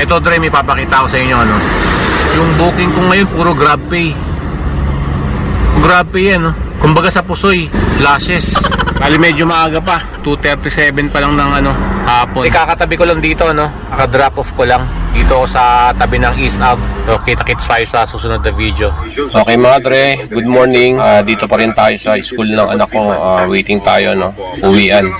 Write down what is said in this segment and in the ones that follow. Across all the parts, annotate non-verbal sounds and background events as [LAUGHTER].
Ito Dre, may papakita ko sa inyo ano. Yung booking ko ngayon puro GrabPay. GrabPay yan, no? Kumbaga sa Pusoy, flashes. Bali medyo maaga pa, 2.37 pa lang ng ano, hapon. Ikakatabi ko lang dito, no? Naka-drop off ko lang. Dito sa tabi ng East Ave. So, kita-kits tayo sa susunod na video. Okay mga Dre, good morning. Ah, dito pa rin tayo sa school ng anak ko. Ah, waiting tayo, no? Uwian.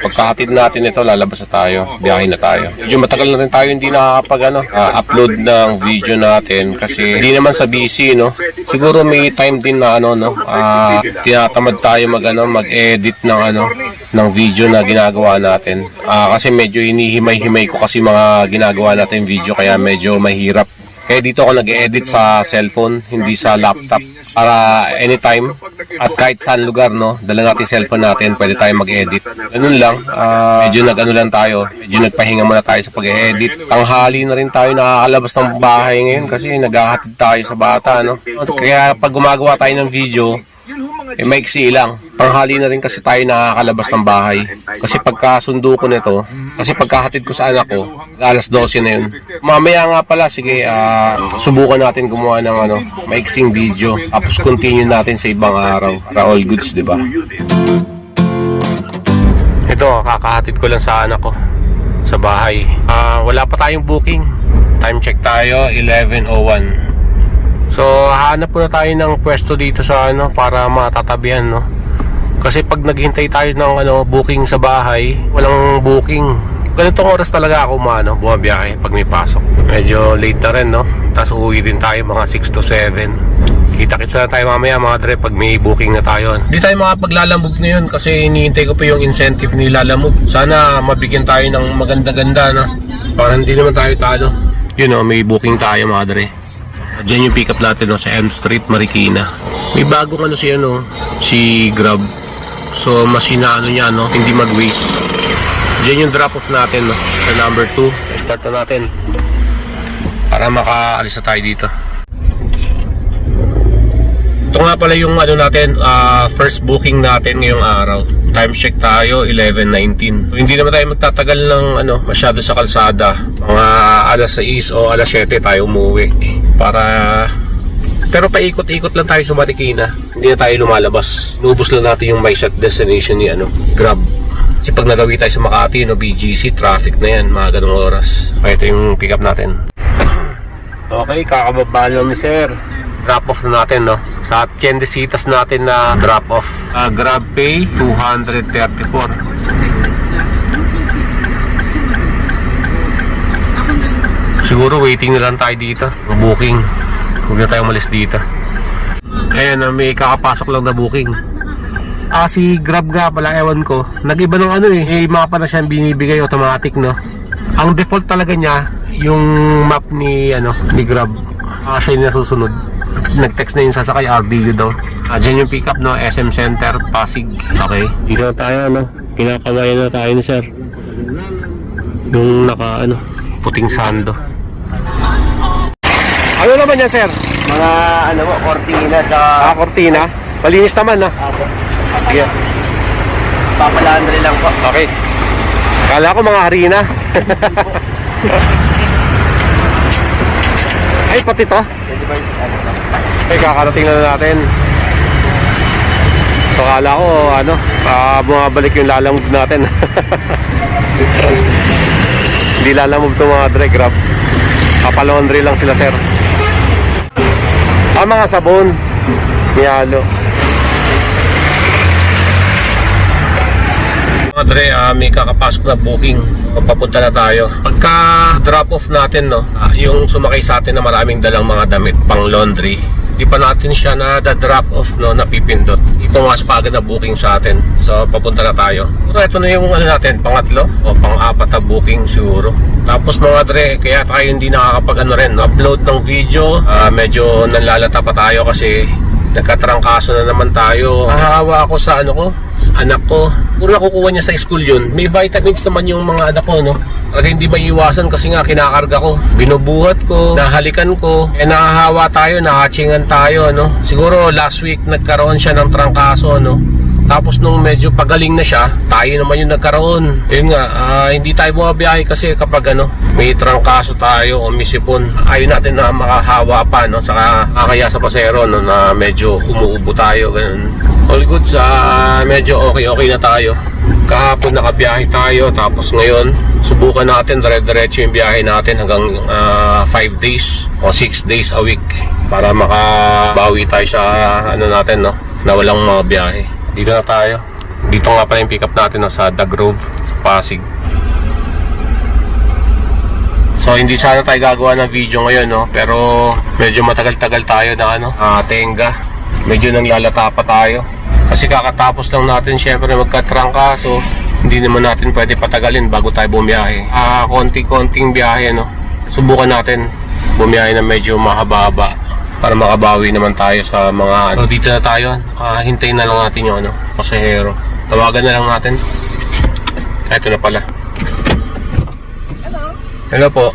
Pagkakatid natin ito, lalabas na tayo. Biyahe na tayo. Medyo matagal na rin tayo hindi nakakapag ano, ah, upload ng video natin kasi hindi naman sa busy, no? Siguro may time din na ano, no? Ah, tinatamad tayo mag ano, mag-edit ng ano, ng video na ginagawa natin. Ah, kasi medyo hinihimay-himay ko kasi mga ginagawa natin video kaya medyo mahirap. Kaya dito ako nag-edit sa cellphone, hindi sa laptop. Para anytime at kahit saan lugar, no, dala natin cellphone natin, pwede tayo mag-edit. Ganun lang, ah, medyo nag-ano lang tayo, medyo nagpahinga muna tayo sa pag-edit. Tanghali na rin tayo nakakalabas ng bahay ngayon kasi naghahatid tayo sa bata, no. Kaya pag gumagawa tayo ng video, eh, maiksi lang. Tanghali na rin kasi tayo nakakalabas ng bahay. Kasi pagkasundo ko nito, kasi pagkahatid ko sa anak ko, alas 12 na yun. Mamaya nga pala, sige, ah, subukan natin gumawa ng ano, maiksing video. Tapos continue natin sa ibang araw. Para goods, di ba? Ito, kakahatid ko lang sa anak ko sa bahay. Ah, wala pa tayong booking. Time check tayo, 11:01. So, hahanap muna tayo ng pwesto dito sa ano para matatabihan, no. Kasi pag naghintay tayo ng ano booking sa bahay, walang booking. Ganitong oras talaga ako maano, bumabiyahe pag may pasok. Medyo late na rin, no. Tapos uuwi din tayo mga 6 to 7. Kita-kits na tayo mamaya mga dre pag may booking na tayo. Hindi tayo makapaglalamove ngayon kasi iniintay ko pa yung incentive ni Lalamove. Sana mabigyan tayo ng maganda-ganda na para hindi naman tayo talo. Yun o, may booking tayo mga dre. Diyan yung pick up natin no, sa M Street, Marikina. May bagong ano si ano, si Grab. So mas inaano niya no, hindi mag-waste. Diyan yung drop off natin no, sa number 2. Start na natin. Para makaalis na tayo dito. Ito nga pala yung ano natin, ah, first booking natin ngayong araw. Time check tayo, 11.19. So, hindi naman tayo magtatagal ng ano, masyado sa kalsada. Mga alas 6 o alas 7 tayo umuwi. Para... Pero paikot-ikot lang tayo sa Marikina. Hindi na tayo lumalabas. Nubos lang natin yung my set destination ni ano, Grab. Kasi pag nagawi tayo sa Makati, no, BGC, traffic na yan, mga ganong oras. Kaya ito yung pick up natin. Okay, kakababa lang ni Sir. Drop off na natin, no? Sa Tiendesitas natin na drop off. Uh, Grab Pay, 234. Siguro waiting na lang tayo dito. Booking. Huwag na tayo umalis dito. Ayan, ah, may kakapasok lang na booking. Ah, si Grab nga pala, ewan ko. Nag-iba ng ano eh. May mapa na siyang binibigay automatic, no? Ang default talaga niya, yung map ni, ano, ni Grab. Ah, siya yung nasusunod. Nag-text na yung sasakay, RDU daw. Ah, dyan yung pick up, no? SM Center, Pasig. Okay. Dito na tayo, ano? Kinakabayan na tayo ni sir. Yung naka, ano, puting sando. Ano naman yan, sir? Mga ano mo, cortina tsaka Ah, kortina. Malinis naman, na. Sige. papalandre lang po. Okay. Kala ko mga harina. [LAUGHS] Ay, pati to. Ano? Ay, kakarating na natin. So, kala ko, ano, ah, bumabalik yung lalamove natin. [LAUGHS] Hindi lalamove to mga dry grab. Papalaundry lang sila, sir. Ah, mga sabon. Nihalo. Mga dre, ah, may kakapasok na booking. Papunta na tayo. Pagka drop off natin, no, ah, yung sumakay sa atin na maraming dalang mga damit pang laundry, di pa natin siya na drop off no napipindot. Ipumas pa agad na booking sa atin. So papunta na tayo. Pero ito na yung ano natin, pangatlo o pang-apat na booking siguro. Tapos mga dre, kaya tayo hindi nakakapag ano rin, upload ng video. Ah, medyo nanlalata pa tayo kasi nagkatrangkaso na naman tayo. Nahahawa ako sa ano ko, anak ko. Puro nakukuha niya sa school yun. May vitamins naman yung mga anak ko, no? Talaga hindi maiiwasan kasi nga kinakarga ko. Binubuhat ko, nahalikan ko. Eh nahahawa tayo, nahatchingan tayo, no? Siguro last week nagkaroon siya ng trangkaso, no? Tapos nung medyo pagaling na siya, tayo naman yung nagkaroon. Yun nga, ah, hindi tayo bumabiyahe kasi kapag ano, may trangkaso tayo o may sipon, ayaw natin na makahawa pa, no? Saka kakaya sa pasero, no, na medyo umuubo tayo, ganun. All good sa medyo okay-okay na tayo. Kahapon nakabiyahe tayo, tapos ngayon, subukan natin, dire-diretso yung biyahe natin hanggang 5 days o 6 days a week para makabawi tayo sa ano natin, no? Na walang mga biyahe. Dito na tayo. Dito nga pala yung pick up natin no, sa The Grove, Pasig. So hindi sana tayo gagawa ng video ngayon no, pero medyo matagal-tagal tayo na ano, ah, tenga. Medyo nang lalata pa tayo. Kasi kakatapos lang natin syempre magkatrangka so hindi naman natin pwede patagalin bago tayo bumiyahe. Ah, konti-konting biyahe no. Subukan natin bumiyahe na medyo mahaba-haba para makabawi naman tayo sa mga ano. Dito na tayo. Ah, hintayin na lang natin yung ano, pasahero. Tawagan na lang natin. Ito na pala. Hello po.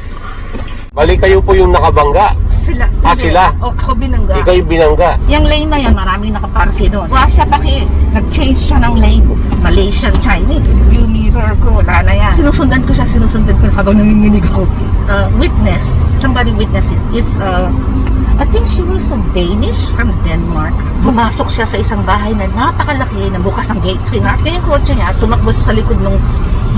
Bali kayo po yung nakabangga. Sila. Ah, Hindi. sila? O, ako binangga. Ikaw yung binangga. Yung lane na yan, maraming nakaparke doon. Wala siya paki. Nag-change siya ng lane. Malaysian, Chinese. View mirror ko, wala na yan. Sinusundan ko siya, sinusundan ko habang nanginginig ako. Uh, witness. Somebody witness it. It's, uh, I think she was a Danish from Denmark. Pumasok siya sa isang bahay na napakalaki na bukas ang gate. Pinarke yung kotse niya at tumakbo siya sa likod ng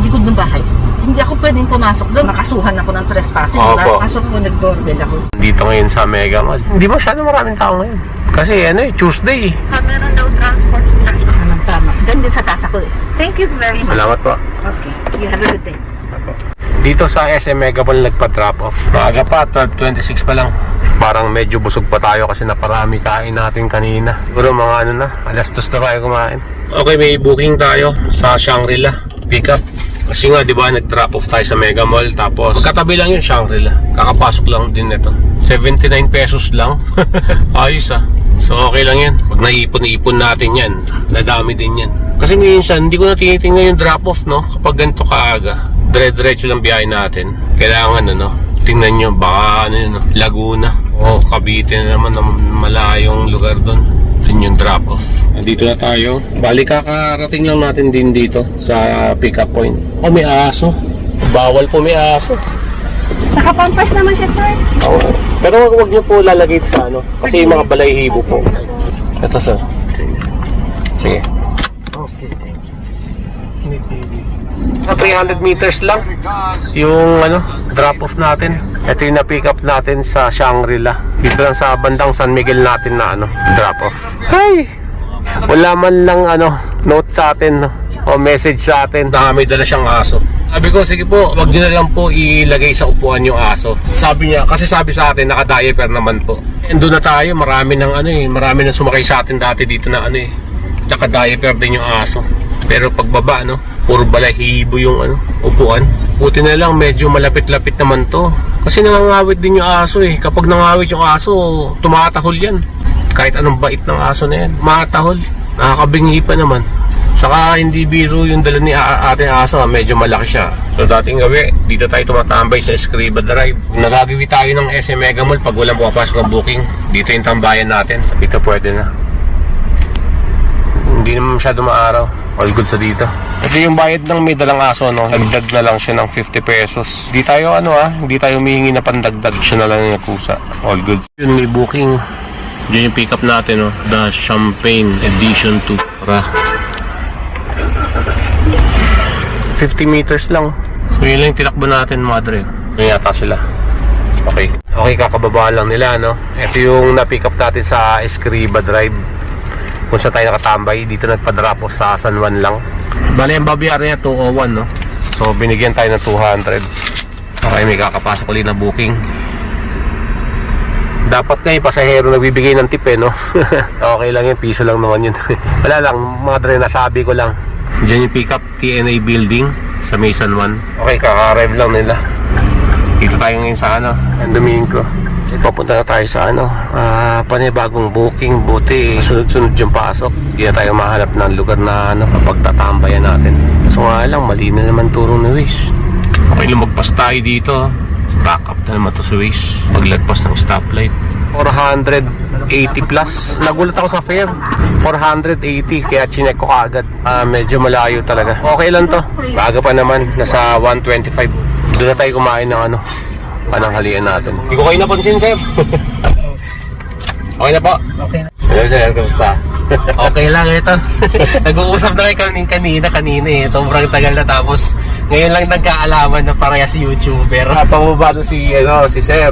likod ng bahay. Hindi ako pwedeng pumasok doon. Nakasuhan ako ng trespassing. Opo. Diba? Pasok ko, nag-doorbell ako. Dito ngayon sa Mega Mall. Hindi masyado maraming tao ngayon. Kasi ano eh, Tuesday. eh. Ah, meron daw transport strike. Tamang tama. Doon din sa taas ako eh. Thank you very much. Salamat po. Okay. You have a good day. Dito sa SM Mega Mall nagpa-drop off. Maaga pa, 12.26 pa lang. Parang medyo busog pa tayo kasi naparami kain natin kanina. Siguro mga ano na, alas dos na tayo kumain. Okay, may booking tayo sa Shangri-La. Pick up. Kasi nga, di ba, nag-drop off tayo sa Mega Mall. Tapos, magkatabi lang yung Shangri-La. Kakapasok lang din nito. 79 pesos lang. [LAUGHS] Ayos ah. So, okay lang yan. Pag naipon-ipon natin yan, nadami din yan. Kasi minsan, hindi ko na tinitingnan yung drop off, no? Kapag ganito kaaga, dire-diretso lang biyahe natin. Kailangan, ano, tingnan nyo, baka, ano no? Laguna. O, Cavite na naman, na malayong lugar doon. Yun yung drop off. Nandito na tayo. Bali kakarating lang natin din dito sa pick up point. Oh, may aso. Bawal po may aso. Nakapampers naman siya, sir. Oo. Pero wag, wag niyo po lalagay sa ano. Kasi yung mga balayhibo po. Ito sir. Sige. Okay, thank you. Sa 300 meters lang yung ano, drop off natin. Ito yung na-pick up natin sa Shangri-La. Dito lang sa bandang San Miguel natin na ano, drop off. Hey! Wala man lang ano, note sa atin no? o message sa atin na may dala siyang aso. Sabi ko, sige po, wag niyo na lang po ilagay sa upuan yung aso. Sabi niya, kasi sabi sa atin, naka-diaper naman po. And doon na tayo, marami ng ano eh, marami nang sumakay sa atin dati dito na ano eh, naka-diaper din yung aso. Pero pagbaba, no, puro balahibo yung ano, upuan. Buti na lang, medyo malapit-lapit naman to. Kasi nangangawit din yung aso eh. Kapag nangawit yung aso, tumatahol yan. Kahit anong bait ng aso na yan, matahol. Nakakabingi pa naman. Saka hindi biro yung dala ni ating aso, ah, medyo malaki siya. So dating gabi, dito tayo tumatambay sa Escriba Drive. Nagagawi tayo ng SM Mega Mall pag walang pumapasok ng booking. Dito yung tambayan natin. Dito pwede na. Hindi naman masyado maaraw. All good sa dito. Ito yung bayad ng may dalang aso, no? Dagdag na lang siya ng 50 pesos. Hindi tayo, ano ah, hindi tayo humihingi na pandagdag. Siya na lang yung nakusa. All good. Yun, may booking. Diyan yung pick up natin, no? The Champagne Edition 2. Ra. 50 meters lang. So yun lang yung tinakbo natin, madre. Yun yata sila. Okay. Okay, kakababa lang nila, no? Ito yung na-pick up natin sa Escriba Drive. Kung saan tayo nakatambay, dito nagpa-drop off sa San Juan lang. Bale, ang babayaran niya 201, no? So, binigyan tayo ng 200. Okay, may kakapasok ulit na booking. Dapat nga yung pasahero nagbibigay ng tip eh, no? [LAUGHS] okay lang yun, piso lang naman yun. [LAUGHS] Wala lang, mga dre, nasabi ko lang. Diyan yung pick TNA building sa Mason 1. Okay, kaka-arrive lang nila. Dito tayo ngayon sa ano, ang Domingo. Papunta na tayo sa ano, ah, panibagong booking, buti sunod-sunod yung pasok. Hindi na tayo mahanap ng lugar na ano, kapagtatambayan natin. So nga lang, mali na naman turo ni Waze. Okay, lumagpas tayo dito. Stock up na naman to sa Waze. Paglagpas ng stoplight. 480 plus. Nagulat ako sa fare. 480 kaya chinek ko kaagad. Ah, medyo malayo talaga. Okay lang to. Baga pa naman. Nasa 125. Doon na tayo kumain ng ano. Pananghalian natin. Hindi ko kayo napansin, sir. [LAUGHS] okay na po. Okay na. Hello, sir. Kamusta? okay lang ito. [LAUGHS] Nag-uusap na kayo kanina, kanina, eh. Sobrang tagal na tapos ngayon lang nagkaalaman na parehas YouTuber. Pababa na si, ano, si Sir.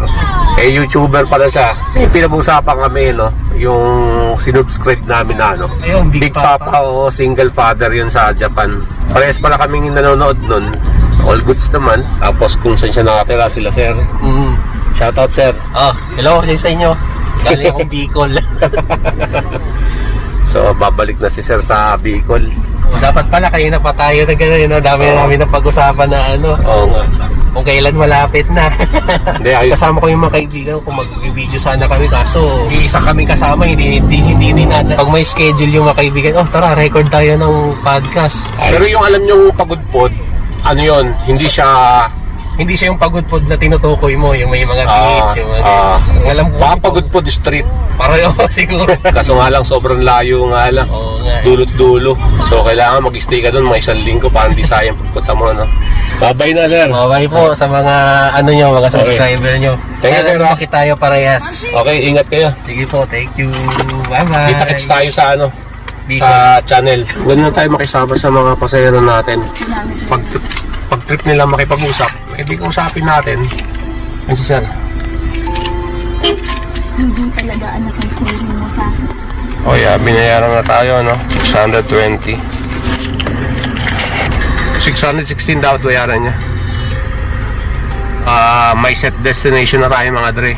Eh, YouTuber pala siya. Eh, pinag-usapan kami, no? Yung sinubscribe namin na, ano? Ayun, Big, Papa, o single father yun sa Japan. Parehas pala kaming nanonood nun. All goods naman. Tapos kung saan siya nakatira sila, Sir. Mm. Shoutout, Sir. Oh, hello sa inyo. Galing akong [LAUGHS] Bicol. So, babalik na si Sir sa Bicol. Dapat pala kanina pa tayo na gano'n, no? dami Oo. namin na pag-usapan na ano, Oo nga. kung kailan malapit na. [LAUGHS] Hindi, ayos. kasama ko yung mga kaibigan kung mag-video sana kami, kaso isa kami kasama, hindi, hindi, hindi, hindi natin. Pag may schedule yung mga kaibigan, oh tara, record tayo ng podcast. Pero yung alam yung pagudpod, ano yun, hindi siya Hindi siya yung pagudpod na tinutukoy mo, yung may mga Ah, beach, yung mga ah. Ang alam ko, baka pagudpod street. [LAUGHS] pareho siguro. Kaso nga lang sobrang layo nga lang. Oo nga. eh. Dulot-dulo. So kailangan mag-stay ka doon mga isang linggo para hindi sayang pagpunta mo, no? Babay na, sir. Mabay po sa mga ano nyo, mga subscriber nyo. Thank you, sir, ah. Bakit tayo parehas? Okay, ingat kayo. Sige po, thank you. Bye-bye. Kita-kits tayo sa ano. Sa channel. Ganun na tayo makisama sa mga pasahero natin. Pag, pag trip nila makipag-usap, eh di kausapin natin. Ano si sir? hindi talaga anak ang kunin mo sa akin. Oh yeah, binayaran na tayo, no? 620. 616 dapat bayaran niya. Ah, may set destination na tayo mga dre.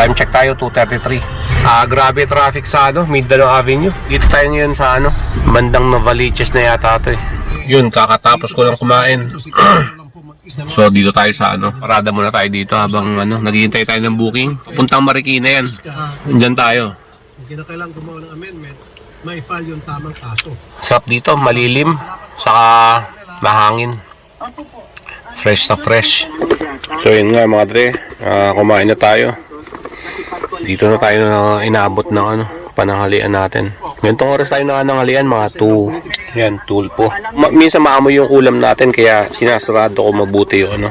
Time check tayo 2:33. Ah, grabe traffic sa ano, Mindanao Avenue. Dito tayo ngayon sa ano, bandang Novaliches na yata 'to eh. Yun, kakatapos ko lang kumain. [CLEARS THROAT] so dito tayo sa ano, parada muna tayo dito habang ano, naghihintay tayo ng booking. Puntang Marikina yan. Diyan tayo. kung kinakailangan gumawa ng amendment, may file yung tamang kaso. Sarap dito, malilim, saka mahangin. Fresh na fresh. So yun nga mga dre, ah, kumain na tayo. Dito na tayo na inaabot ng ano, pananghalian natin. Ganitong oras tayo nananghalian, mga 2. Yan, tulpo. Ma- minsan maamoy yung ulam natin, kaya sinasarado ko mabuti yung ano.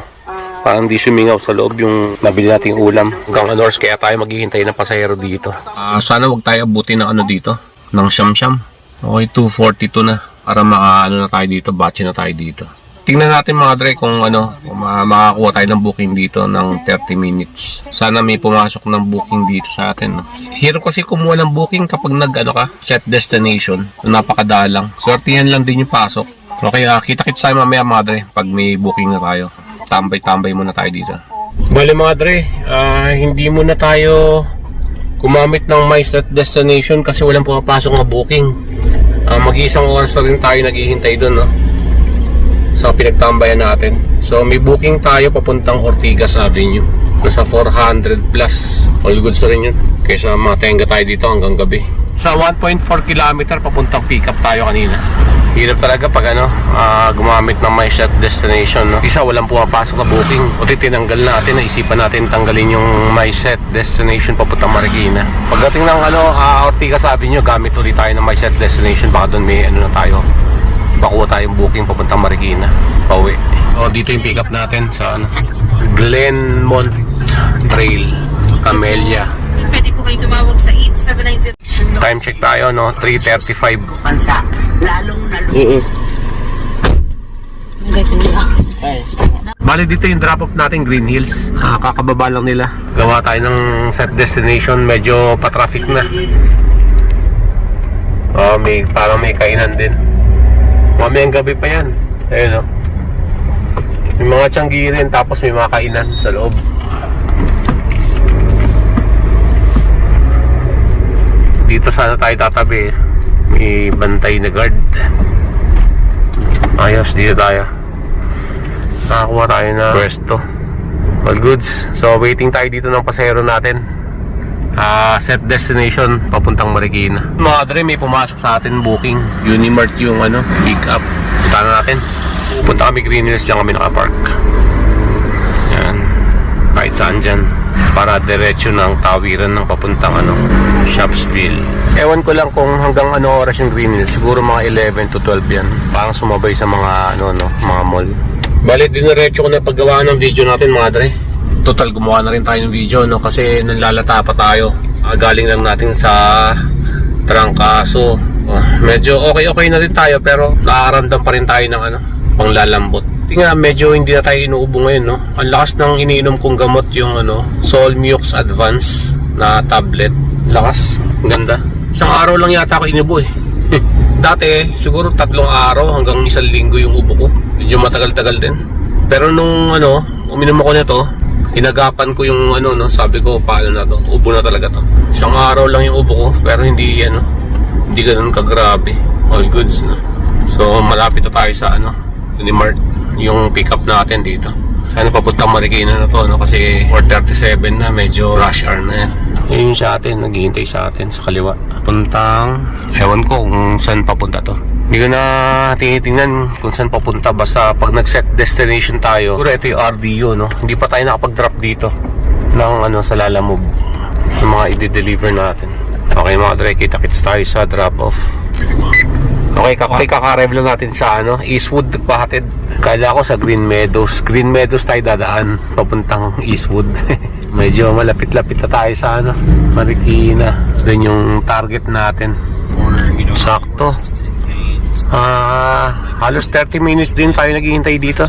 Parang di sumingaw sa loob yung nabili nating ulam. Hanggang ano kaya tayo maghihintay ng pasahero dito. Ah, sana wag tayo abutin ng ano dito, ng siyam-siyam. Okay, 242 na. Para makaano na tayo dito, batch na tayo dito. Tingnan natin mga Dre kung ano, kung ma- makakuha tayo ng booking dito ng 30 minutes. Sana may pumasok ng booking dito sa atin. No? Hirap kasi kumuha ng booking kapag nag ano ka, set destination. Napakadalang. Swertihan lang din yung pasok. Okay, uh, kita-kits tayo mamaya mga Dre pag may booking na tayo. Tambay-tambay muna tayo dito. Bale mga Dre, ah, hindi muna tayo gumamit ng my set destination kasi walang pumapasok na booking. Ah, mag-iisang oras na rin tayo naghihintay doon, no? Sa pinagtambayan natin. So may booking tayo papuntang Ortigas Avenue. Nasa 400 plus. All goods na rin yun. Kaysa matenga tayo dito hanggang gabi. Sa 1.4 kilometer papuntang pick up tayo kanina. Hirap talaga pag ano, ah, gumamit ng my set destination. No? Isa walang pumapasok na booking. O tinanggal natin, naisipan natin tanggalin yung my set destination papuntang Marikina. Pagdating ng ano, ah, Ortigas Avenue, gamit ulit tayo ng my set destination. Baka doon may ano na tayo, bakuha tayong booking papuntang Marikina. Pauwi. O dito yung pick up natin sa ano Glenmont Trail Camellia. Pwede po kayo tumawag sa 8790. time check tayo no? 3.35 Bansa, lalong nalung. Bali dito yung drop off natin Green Hills. Ah, kakababa lang nila. Gawa tayo ng set destination. Medyo pa-traffic na. Oh, may, parang may kainan din mamayang gabi pa yan. Ayun o may mga tiyanggi rin tapos may mga kainan sa loob. Dito sana tayo tatabi may bantay na guard. Ayos dito tayo. Nakakuha tayo na pwesto. All goods. So waiting tayo dito ng pasahero natin Ah, set destination papuntang Marikina mga dre may pumasok sa atin booking Unimart yung ano pick up punta na natin punta kami Green Hills dyan kami nakapark yan kahit saan dyan para diretso ng tawiran ng papuntang ano, Shopsville. Ewan ko lang kung hanggang ano oras yung Green Hills. Siguro mga 11 to 12 yan. Parang sumabay sa mga ano no, mga mall. Bale, diniretso ko na paggawa ng video natin mga dre. Total, gumawa na rin tayo ng video no kasi nanlalata pa tayo. Ah, galing lang natin sa trangkaso. Oh, medyo okay-okay na rin tayo pero nakakaramdam pa rin tayo ng ano, panglalambot. Tingnan, medyo hindi na tayo inuubo ngayon, no? Ang lakas ng iniinom kong gamot yung ano, Solmux Advance na tablet. Lakas, ganda. Isang araw lang yata ako inubo eh. [LAUGHS] Dati, siguro tatlong araw hanggang isang linggo yung ubo ko. Medyo matagal-tagal din. Pero nung ano, uminom ako nito, inagapan ko yung ano, no, sabi ko, paano na to? Ubo na talaga to. Isang araw lang yung ubo ko, pero hindi ano, hindi ganun kagrabe. All goods, no? So, malapit na tayo sa ano, Unimart, yung pick-up natin dito. Sana papuntang Marikina na to, no? Kasi 4.37 na, medyo rush hour na yan. Yun sa atin, naghihintay sa atin sa kaliwa. Puntang, ewan ko kung saan papunta to. Hindi ko na tinitingnan kung saan papunta. Basta pag nag-set destination tayo, siguro ito yung RDU, no? Hindi pa tayo nakapag-drop dito ng ano sa Lalamove ng mga i-deliver natin. Okay mga dre, kita-kits tayo sa drop-off. Okay, kakarev lang natin sa ano, Eastwood pahatid. Kala ko sa Green Meadows. Green Meadows tayo dadaan papuntang Eastwood. [LAUGHS] Medyo malapit-lapit na tayo sa ano, Marikina. Doon yung target natin. Sakto. Ah, halos 30 minutes din tayo naghihintay dito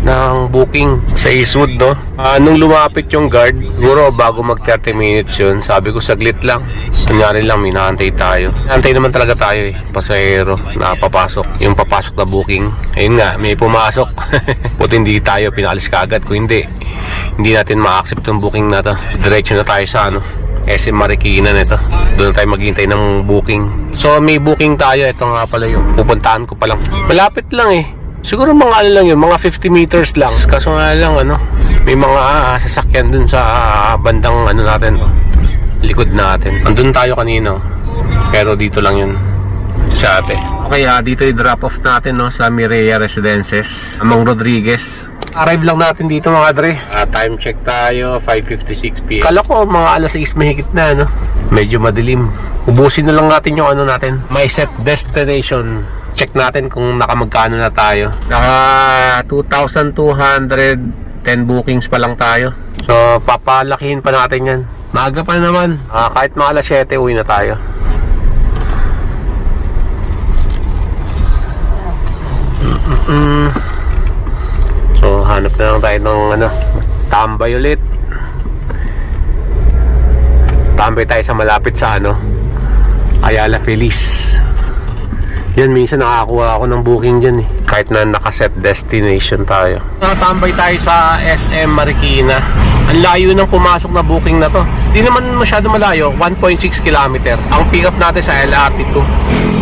ng booking sa Eastwood, no? Ah, nung lumapit yung guard, siguro bago mag 30 minutes yun, sabi ko saglit lang. Kunyari lang, minahantay tayo. Hantay naman talaga tayo eh. Pasahero na papasok. Yung papasok na booking. Ayun nga, may pumasok. [LAUGHS] Buti hindi tayo pinalis kagad. Kung hindi, hindi natin ma-accept yung booking na to. Diretso na tayo sa ano, SM Marikina nito. Doon tayo maghintay ng booking. So may booking tayo. Ito nga pala yung pupuntahan ko pa lang. Malapit lang eh. Siguro mga ano lang yun, mga 50 meters lang. Kaso nga lang ano, may mga ah, sasakyan dun sa ah, bandang ano natin, likod natin. Andun tayo kanino. Pero dito lang yun sa ate. Okay, ah, dito yung drop off natin no sa Mireya Residences. Among Rodriguez. Arrive lang natin dito mga dre. Ah, time check tayo, 5.56 p.m. Kala ko mga alas 6 mahigit na, no? Medyo madilim. Ubusin na lang natin yung ano natin. My set destination. Check natin kung nakamagkano na tayo. Naka 2,210 bookings pa lang tayo. So, papalakihin pa natin yan. Maaga pa naman. Ah, kahit mga alas 7, uwi na tayo. Mm. Hanap na lang tayo ng ano, tambay ulit. Tambay tayo sa malapit sa ano, Ayala Feliz. Yan, minsan nakakuha ako ng booking dyan eh. Kahit na nakaset destination tayo. Nakatambay tayo sa SM Marikina. Ang layo ng pumasok na booking na to. Di naman masyado malayo, 1.6 kilometer. Ang pick up natin sa LRT2.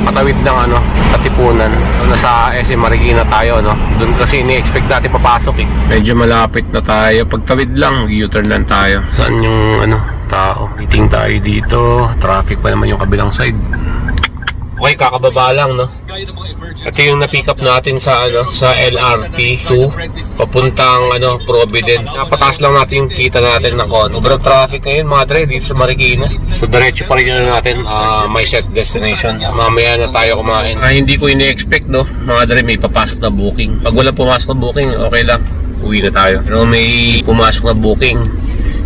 Patawid ng ano, Katipunan. Nasa SM Marikina tayo, no? Doon kasi ini-expect natin papasok eh. Medyo malapit na tayo. Pagtawid lang, U-turn lang tayo. Saan yung ano, tao? Meeting tayo dito. Traffic pa naman yung kabilang side. Okay, kakababa lang, no? Ito yung na-pick up natin sa ano sa LRT 2 papuntang ano Provident. Napataas lang natin yung kita natin ng kon. Sobrang traffic ngayon mga dre dito sa Marikina. So diretso pa rin natin ah, may set destination. Mamaya na tayo kumain. Ah, hindi ko ini-expect no mga dre may papasok na booking. Pag wala pumasok na booking, okay lang. Uwi na tayo. Pero may pumasok na booking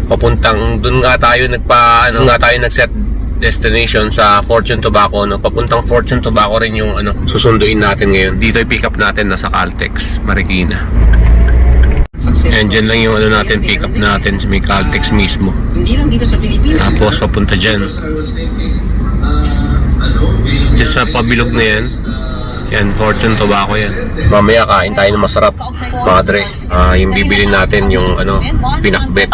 papuntang doon nga tayo nagpa ano nga tayo nag-set destination sa Fortune Tobacco no papuntang Fortune Tobacco rin yung ano susunduin natin ngayon dito i-pick up natin nasa Caltex Marikina and dyan lang yung ano natin pick up natin sa may Caltex mismo Hindi lang dito sa Pilipinas. tapos papunta dyan dyan sa pabilog na yan yan, Fortune Tobacco yan. Mamaya kain tayo ng masarap, mga dre. Ah, yung bibili natin yung ano, pinakbet.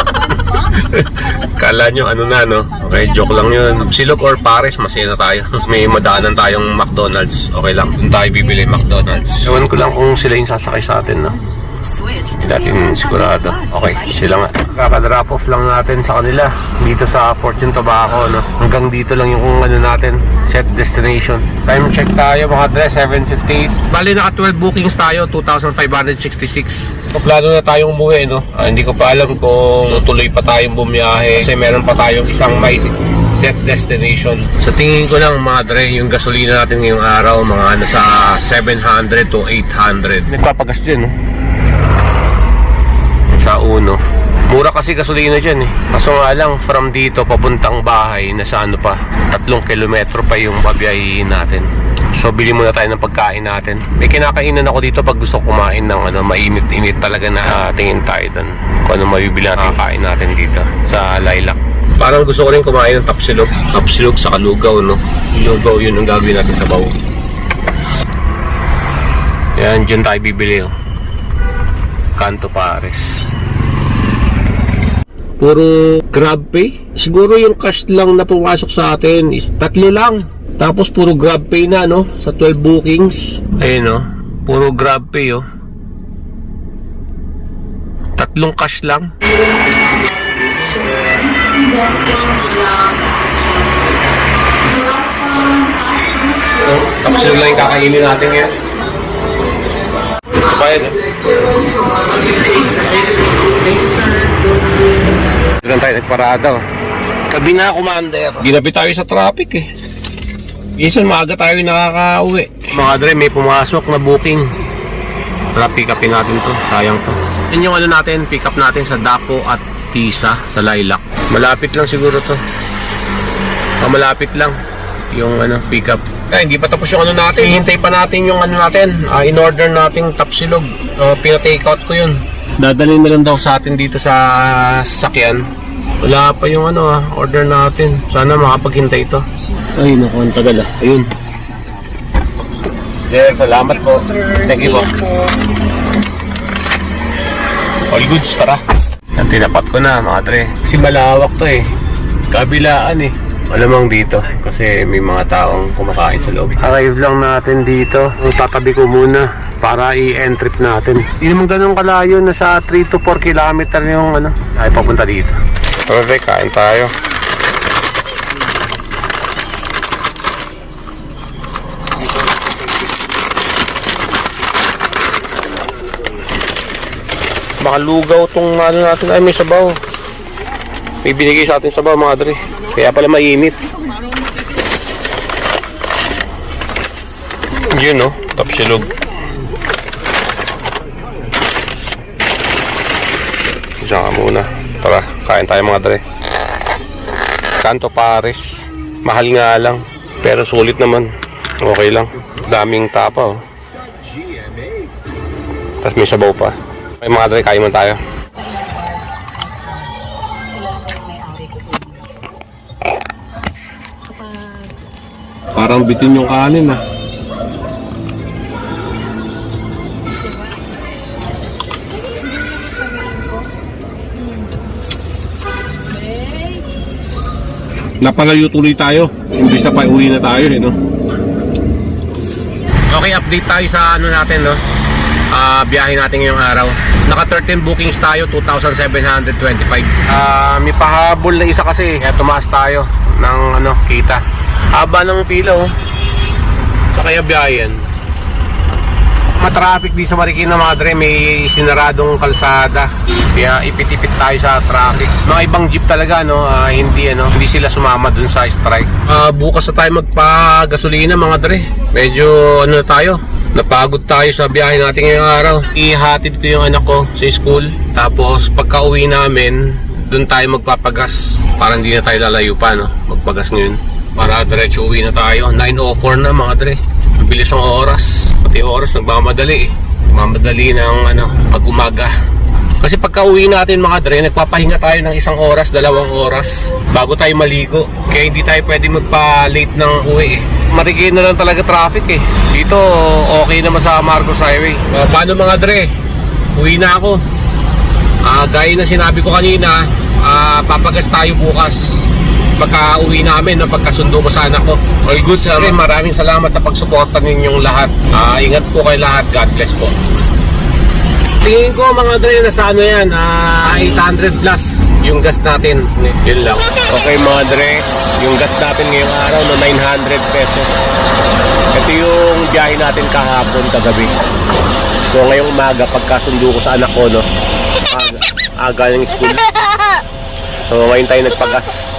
[LAUGHS] Kala nyo ano na no? Okay, joke lang yun. Silog or Paris, masaya na tayo. [LAUGHS] May madaanan tayong McDonald's. Okay lang. Doon tayo bibili McDonald's. Ewan ko lang kung sila yung sasakay sa atin no? Hindi natin sigurado. Okay, sila nga. Kaka-drop off lang natin sa kanila dito sa Fortune Tobacco, no? Hanggang dito lang yung kung ano natin, set destination. Time check tayo mga dre, 7.58. Bali, naka 12 bookings tayo, 2,566. So, plano na tayong umuwi, no? Ah, hindi ko pa alam kung tuloy pa tayong bumiyahe kasi meron pa tayong isang may set destination. Sa tingin ko lang mga dre, yung gasolina natin ngayong araw, mga nasa 700 to 800. Nagpapagas dyan, no? Sa uno. Mura kasi gasolina dyan eh. Kaso nga lang, from dito papuntang bahay, nasa ano pa, tatlong kilometro pa yung babiyahin natin. So, bili muna tayo ng pagkain natin. May kinakainan ako dito pag gusto kumain ng ano, mainit-init talaga na ah, tingin tayo doon. Kung ano mabibili natin kakain natin dito sa Lilac. Parang gusto ko rin kumain ng tapsilog. Tapsilog sa kalugaw, no? Lugaw, yun ang gagawin natin sa baw. Yan, dyan tayo bibili, oh. Kanto Pares. Puro grab pay. Siguro yung cash lang na pumasok sa atin is tatlo lang. Tapos puro grab pay na, no? Sa 12 bookings. Ayun, no? Puro grab pay, oh. Tatlong cash lang. So, tapos yun lang yung kakainin natin ngayon. Yun, eh. Doon tayo nagparada. oh. Gabi na, Commander. Ginabi tayo sa traffic eh. Minsan maaga tayo nakaka-uwi. Mga dre, may pumasok na booking. Tara, pick upin natin to. Sayang to. Yan yung ano natin, pick up natin sa Dapo at Tisa sa Lilac. Malapit lang siguro to. Ah, malapit lang yung ano, pick up. Eh, hindi pa tapos yung ano natin. Hihintay pa natin yung ano natin. Ah, in-order nating tapsilog. Uh, pina-take out ko yun. Dadalhin na lang daw sa atin dito sa sakyan. Wala pa yung ano ah, order natin. Sana makapaghintay ito. Ay, naku, ang tagal ah. Ayun. Sir, salamat po. Thank you po. All goods, tara. Yan, tinapat ko na mga tre. Kasi malawak to eh. Kabilaan eh. Malamang dito kasi may mga taong kumakain sa loob. Arrive lang natin dito. Tatabi ko muna para i-entry natin. Hindi naman ganun kalayo na sa 3 to 4 kilometer yung ano. Ay papunta dito. Okay, kain tayo. Baka lugaw tong ano natin. Ay, may sabaw. May binigay sa atin sabaw, mga dre. Kaya pala mainit. Yun, no? Tapsilog. Diyan ka muna. Tara, kain tayo mga dre. Kanto Paris. Mahal nga lang. Pero sulit naman. Okay lang. Daming tapa, oh. Tapos may sabaw pa. Okay mga dre, kain man tayo. Parang bitin yung kanin ah. Napalayo tuloy tayo. Imbis na pa uwi na tayo eh, no? Okay, update tayo sa ano natin, no? Ah, biyahe natin ngayong araw. Naka 13 bookings tayo, 2,725. Ah, may pahabol na isa kasi, kaya tumaas tayo ng ano, kita. Haba ng pila, oh. Sa kaya biyahen. Matraffic di sa Marikina Madre, may sinaradong kalsada. Kaya ipit-ipit tayo sa traffic. Mga ibang jeep talaga, no, ah, hindi ano, hindi sila sumama dun sa strike. Ah, bukas na tayo magpa-gasolina mga dre. Medyo ano na tayo, napagod tayo sa biyahe natin ngayong araw. Ihatid ko yung anak ko sa school. Tapos pagka uwi namin, dun tayo magpapagas. Para hindi na tayo lalayo pa, no? Magpagas ngayon. Para diretso uwi na tayo. 9.04 na mga dre. Ang bilis ng oras. Pati oras nagmamadali eh. Mamadali ng ano, pag umaga. Kasi pagka uwi natin mga dre, nagpapahinga tayo ng isang oras, dalawang oras bago tayo maligo. Kaya hindi tayo pwede magpa-late ng uwi eh. Marigay na lang talaga traffic eh. Dito okay naman sa Marcos Highway. Uh, paano mga dre? Uwi na ako. Ah, gaya na sinabi ko kanina, ah, papagas tayo bukas. Pagka uwi namin, no, pagkasundo ko sa anak ko. All good sir. Maraming salamat sa pagsuporta ninyong lahat. Ah, ingat po kayo lahat. God bless po. Tingin ko mga Dre, nasa ano yan, ah, 800 plus yung gas natin. Yun lang. Okay mga Dre, yung gas natin ngayong araw no 900 pesos. Ito yung biyahe natin kahapon kagabi. So ngayong umaga, pagkasundo ko sa anak ko, no, aga, aga ng school. So ngayon tayo nagpagas.